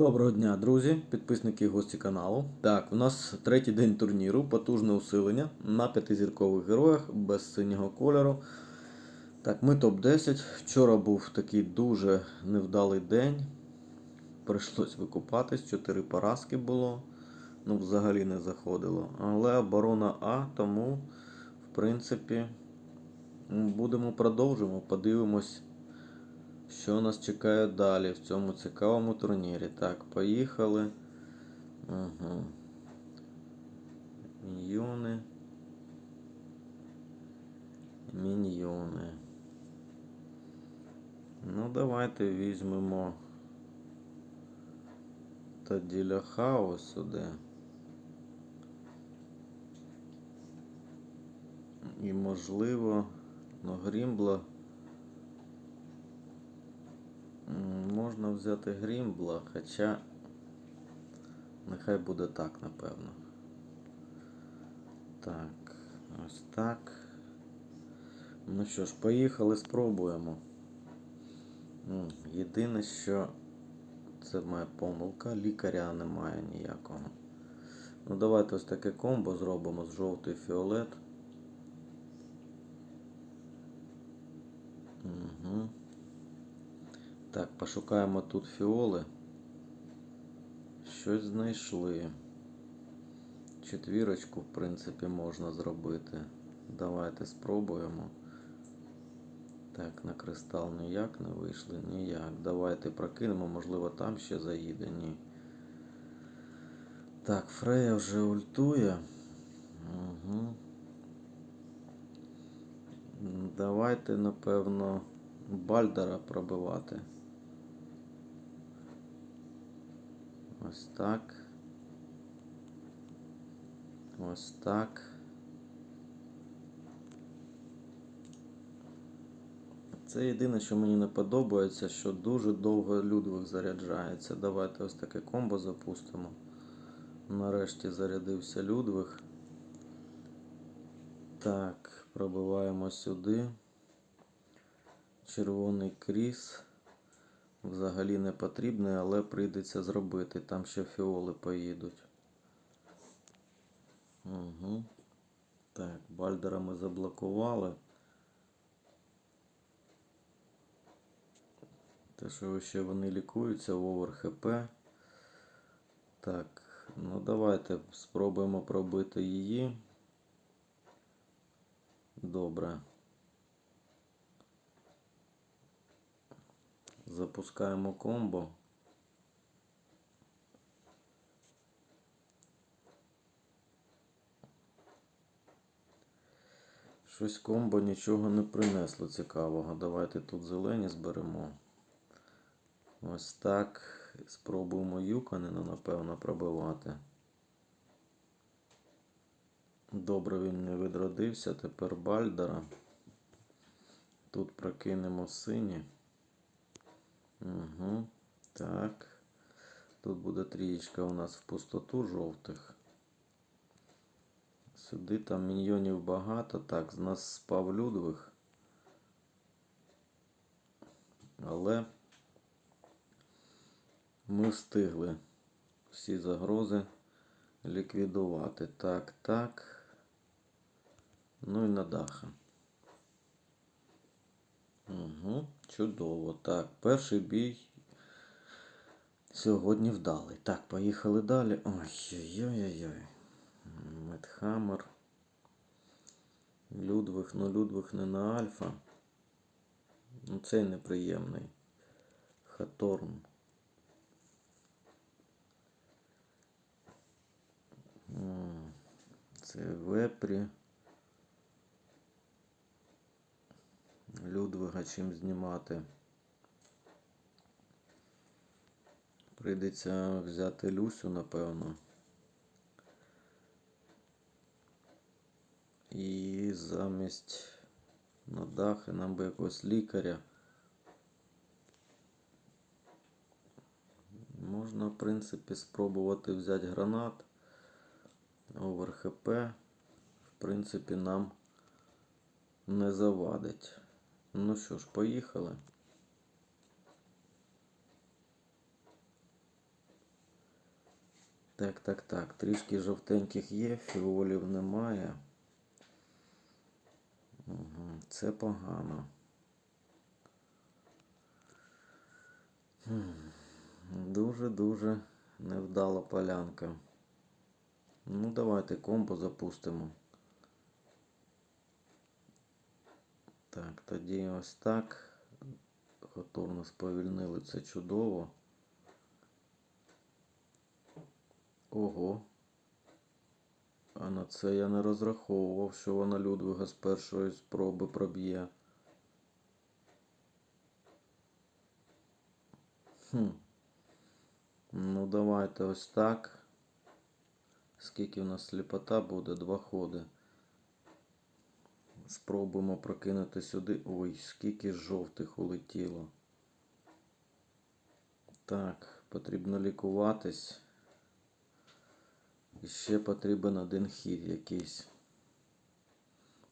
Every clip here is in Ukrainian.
Доброго дня, друзі, підписники і гості каналу. Так, у нас третій день турніру, потужне усилення на п'ятизіркових героях без синього кольору. Так, ми топ-10. Вчора був такий дуже невдалий день. Прийшлось викупатись, 4 поразки було. Ну, взагалі не заходило. Але оборона А, тому, в принципі, будемо продовжимо, подивимось. Що нас чекає далі в цьому цікавому турнірі? Так, поїхали. Угу. Міньйони. Міньйони. Ну, давайте візьмемо тоді ляхао сюди. І можливо, ну, Грімбла. Можна взяти Грімбла, хоча нехай буде так, напевно. Так, ось так. Ну що ж, поїхали, спробуємо. Єдине, що це моя помилка, лікаря немає ніякого. Ну давайте ось таке комбо зробимо з жовтий фіолет. Угу. Так, пошукаємо тут фіоли. Щось знайшли. Четвірочку, в принципі, можна зробити. Давайте спробуємо. Так, на кристал ніяк не вийшли, ніяк. Давайте прокинемо, можливо, там ще заїде, ні. Так, Фрея вже ультує. Угу. Давайте, напевно, Бальдера пробивати. Ось так. Ось так. Це єдине, що мені не подобається, що дуже довго Людвиг заряджається. Давайте ось таке комбо запустимо. Нарешті зарядився Людвиг. Так, пробиваємо сюди. Червоний кріс. Взагалі не потрібний, але прийдеться зробити. Там ще фіоли поїдуть. Угу. Так, Бальдера ми заблокували. Те, що ще вони лікуються в овер ХП. Так, ну давайте спробуємо пробити її. Добре. Запускаємо комбо. Щось комбо нічого не принесло цікавого. Давайте тут зелені зберемо. Ось так. Спробуємо Юканина, напевно, пробивати. Добре, він не відродився. Тепер Бальдера. Тут прокинемо сині. Угу. Так. Тут буде трієчка у нас в пустоту жовтих. Сюди там міньйонів багато. Так, з нас спав Людвиг. Але ми встигли всі загрози ліквідувати. Так, так. Ну і на даха. Угу, чудово. Так, перший бій сьогодні вдалий. Так, поїхали далі. Ой-ой-ой-ой. Медхаммер. Людвиг, ну Людвиг не на альфа. Ну цей неприємний. Хаторн. Це вепрі. Людвига чим знімати. Прийдеться взяти Люсю, напевно. І замість на дахи нам би якогось лікаря. Можна, в принципі, спробувати взяти гранат. Овер. В принципі, нам не завадить. Ну що ж, поїхали. Так, так, так. Трішки жовтеньких є, фіолів немає. Угу. Це погано. Дуже-дуже невдала полянка. Ну, давайте комбо запустимо. Так, тоді ось так. Готовно сповільнили це чудово. Ого. А на це я не розраховував, що вона Людвига з першої спроби проб'є. Хм. Ну, давайте ось так. Скільки в нас сліпота буде? Два ходи. Спробуємо прокинути сюди. Ой, скільки жовтих улетіло. Так, потрібно лікуватись. І ще потрібен один хід якийсь.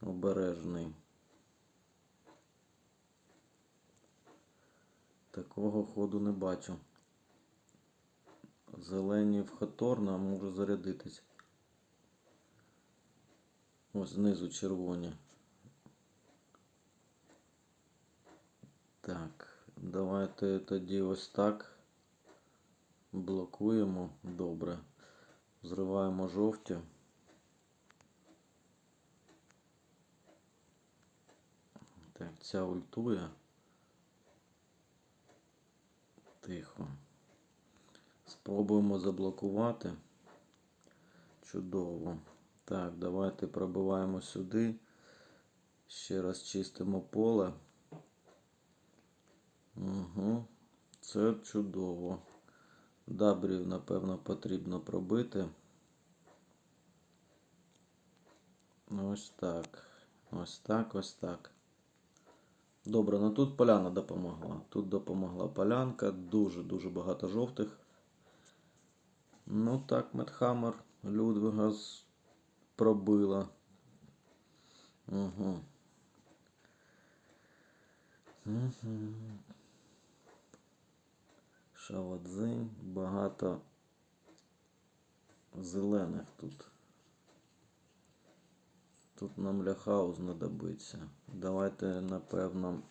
Обережний. Такого ходу не бачу. Зелені в Хаторна може зарядитись. Ось знизу червоні. Так, давайте тоді ось так. Блокуємо. Добре. Зриваємо жовті. Так, ця ультує. Тихо. Спробуємо заблокувати. Чудово. Так, давайте пробиваємо сюди. Ще раз чистимо поле. Угу. Це чудово. Дабрів, напевно, потрібно пробити. Ось так. Ось так, ось так. Добре, ну тут поляна допомогла. Тут допомогла полянка. Дуже-дуже багато жовтих. Ну так, Медхаммер Людвига пробила. Угу. Угу. Шавадзинь, багато зелених тут. Тут нам ляхаус знадобиться. Давайте, напевно,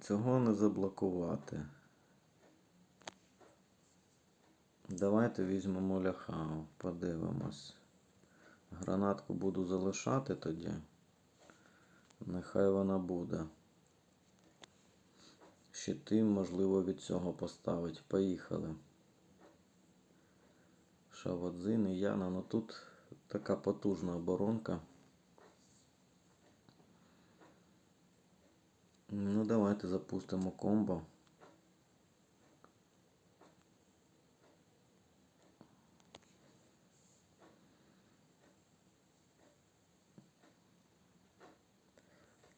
цього не заблокувати. Давайте візьмемо ляхау, подивимось. Гранатку буду залишати тоді. Нехай вона буде. Щити, можливо, від цього поставить. Поїхали. Шавадзин і Яна. Ну тут така потужна оборонка. Ну, давайте запустимо комбо.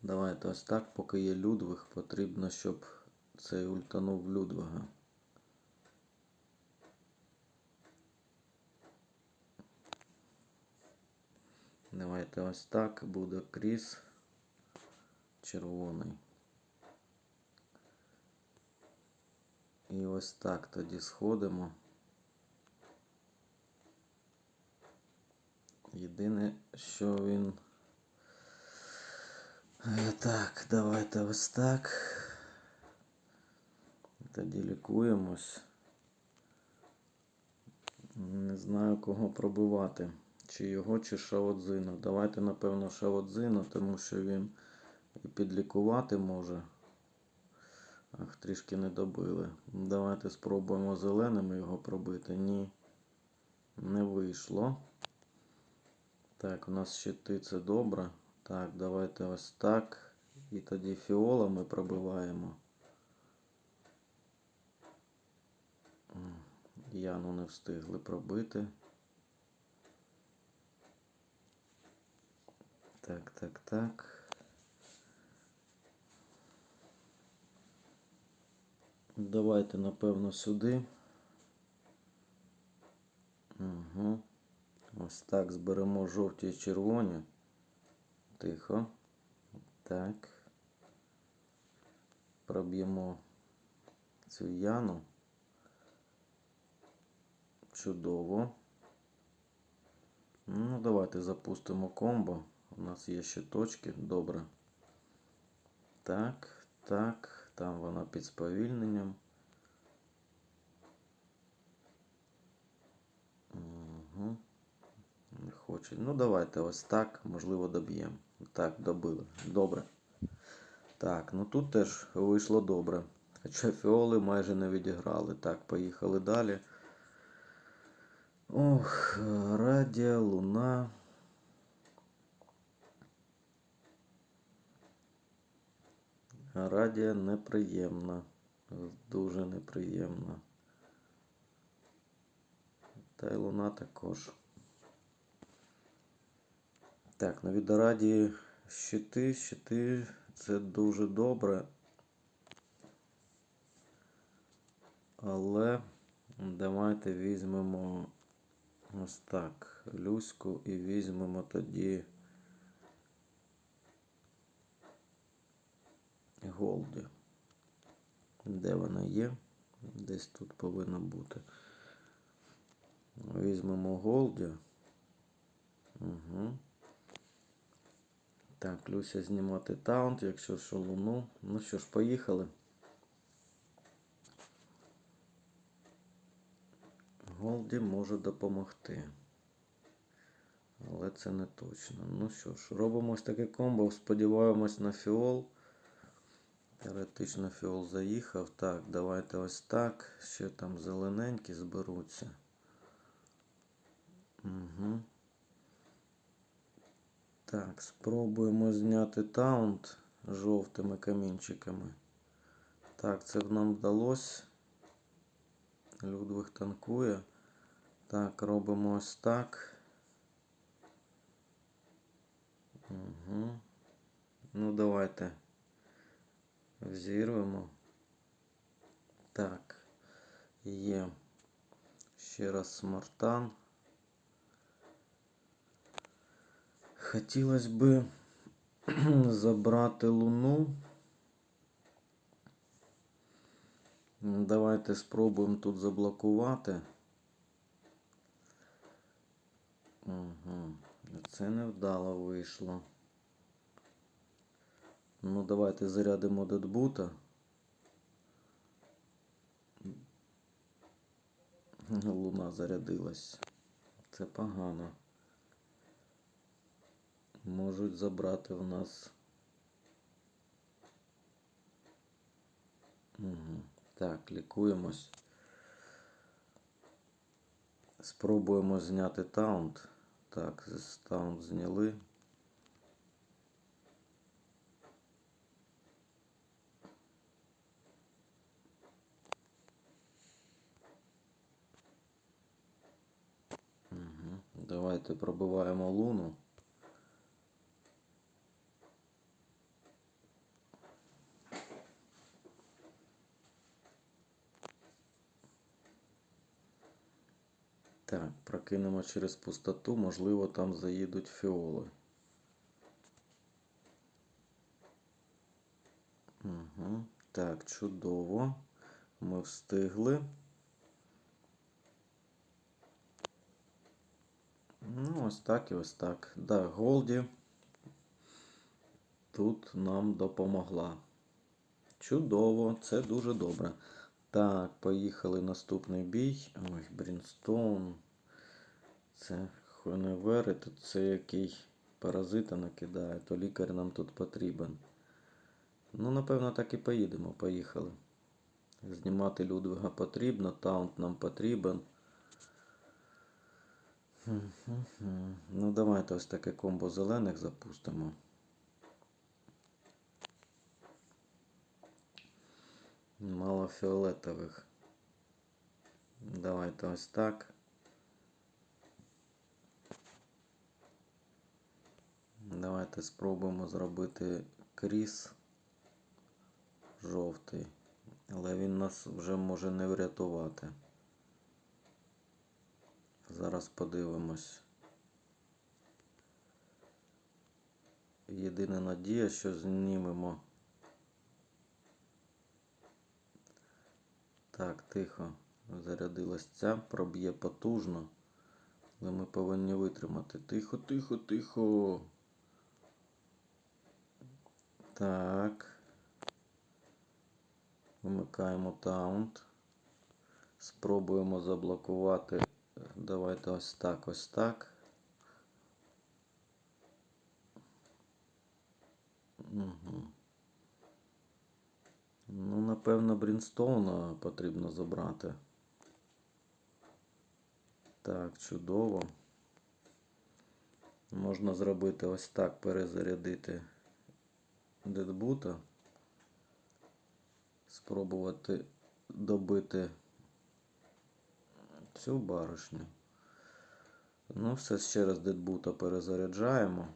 Давайте ось так, поки є Людвиг, потрібно, щоб цей ультанув Людвига. Давайте ось так буде кріс червоний. І ось так тоді сходимо. Єдине, що він. Так, давайте ось так. Тоді лікуємось. Не знаю, кого пробивати. Чи його, чи Шаодзина. Давайте, напевно, Шаодзина, тому що він і підлікувати може. Ах, трішки не добили. Давайте спробуємо зеленими його пробити. Ні. Не вийшло. Так, у нас щити це добре. Так, давайте ось так. І тоді фіолами пробиваємо. Яну не встигли пробити. Так, так, так. Давайте, напевно, сюди. Угу. Ось так зберемо жовті і червоні. Тихо. Так. Проб'ємо цю яну. Чудово. Ну, давайте запустимо комбо. У нас є ще точки. Добре. Так, так. Там вона під сповільненням. Угу. Не хоче. Ну, давайте ось так, можливо, доб'ємо. Так, добили. Добре. Так, ну тут теж вийшло добре. Хоча фіоли майже не відіграли. Так, поїхали далі. Ох, радіо, луна. Радія неприємна. Дуже неприємна. Та й луна також. Так, на відеорадії щити, щити це дуже добре. Але давайте візьмемо ось так Люську і візьмемо тоді Голді. Де вона є? Десь тут повинна бути. Візьмемо Голді. Угу. Так, Люся знімати таунт, якщо що луну. Ну що ж, поїхали. Голді може допомогти. Але це не точно. Ну що ж, робимо ось таке комбо. Сподіваємось на фіол. Теоретично фіол заїхав. Так, давайте ось так. Ще там зелененькі зберуться. Угу. Так, спробуємо зняти таунт жовтими камінчиками. Так, це б нам вдалося. Людвиг танкує. Так, робимо ось так. Угу. Ну, давайте взірвемо. Так, є. Ще раз смартан. Хотілося би забрати луну. Давайте спробуємо тут заблокувати. Угу. Це невдало вийшло. Ну, давайте зарядимо дедбута. Луна зарядилась. Це погано. Можуть забрати в нас. Угу. Так, лікуємось. Спробуємо зняти таунт. Так, стаун зняли. Угу. Давайте пробиваємо луну. Так, прокинемо через пустоту, можливо, там заїдуть фіоли. Угу. Так, чудово. Ми встигли. Ну, ось так і ось так. Да, Голді тут нам допомогла. Чудово, це дуже добре. Так, поїхали наступний бій. Ой, Брінстоун. Це Хоневер, тут це який паразита накидає, то лікар нам тут потрібен. Ну, напевно, так і поїдемо. Поїхали. Знімати Людвига потрібно, таунт нам потрібен. Ну, давайте ось таке комбо зелених запустимо. Мало фіолетових. Давайте ось так. Давайте спробуємо зробити кріс жовтий, але він нас вже може не врятувати. Зараз подивимось. Єдина надія, що знімемо. Так, тихо. Зарядилась ця, проб'є потужно. Але ми повинні витримати. Тихо, тихо, тихо. Так. Вимикаємо таунт. Спробуємо заблокувати. Давайте ось так, ось так. Угу. Ну, напевно, Брінстоуна потрібно забрати. Так, чудово. Можна зробити ось так, перезарядити дедбута. Спробувати добити цю баришню. Ну, все ще раз дедбута перезаряджаємо.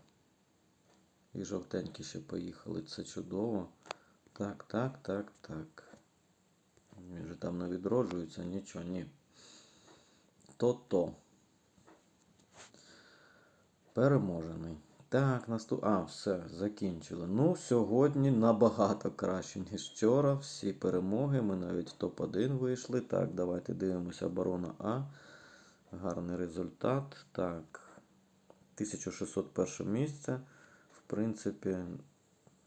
І жовтенькі ще поїхали. Це чудово. Так, так, так, так. Він же там не відроджується, нічого, ні. То-то. Переможений. Так, наступ... А, все, закінчили. Ну, сьогодні набагато краще, ніж вчора. Всі перемоги. Ми навіть в топ-1 вийшли. Так, давайте дивимося оборона А. Гарний результат. Так. 1601 місце. В принципі,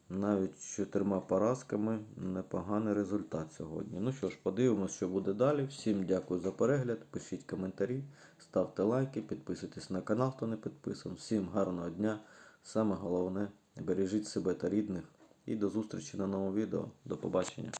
навіть чотирма поразками непоганий результат сьогодні. Ну що ж, подивимось, що буде далі. Всім дякую за перегляд. Пишіть коментарі, ставте лайки, підписуйтесь на канал, хто не підписаний. Всім гарного дня. Саме головне, бережіть себе та рідних. І до зустрічі на новому відео. До побачення.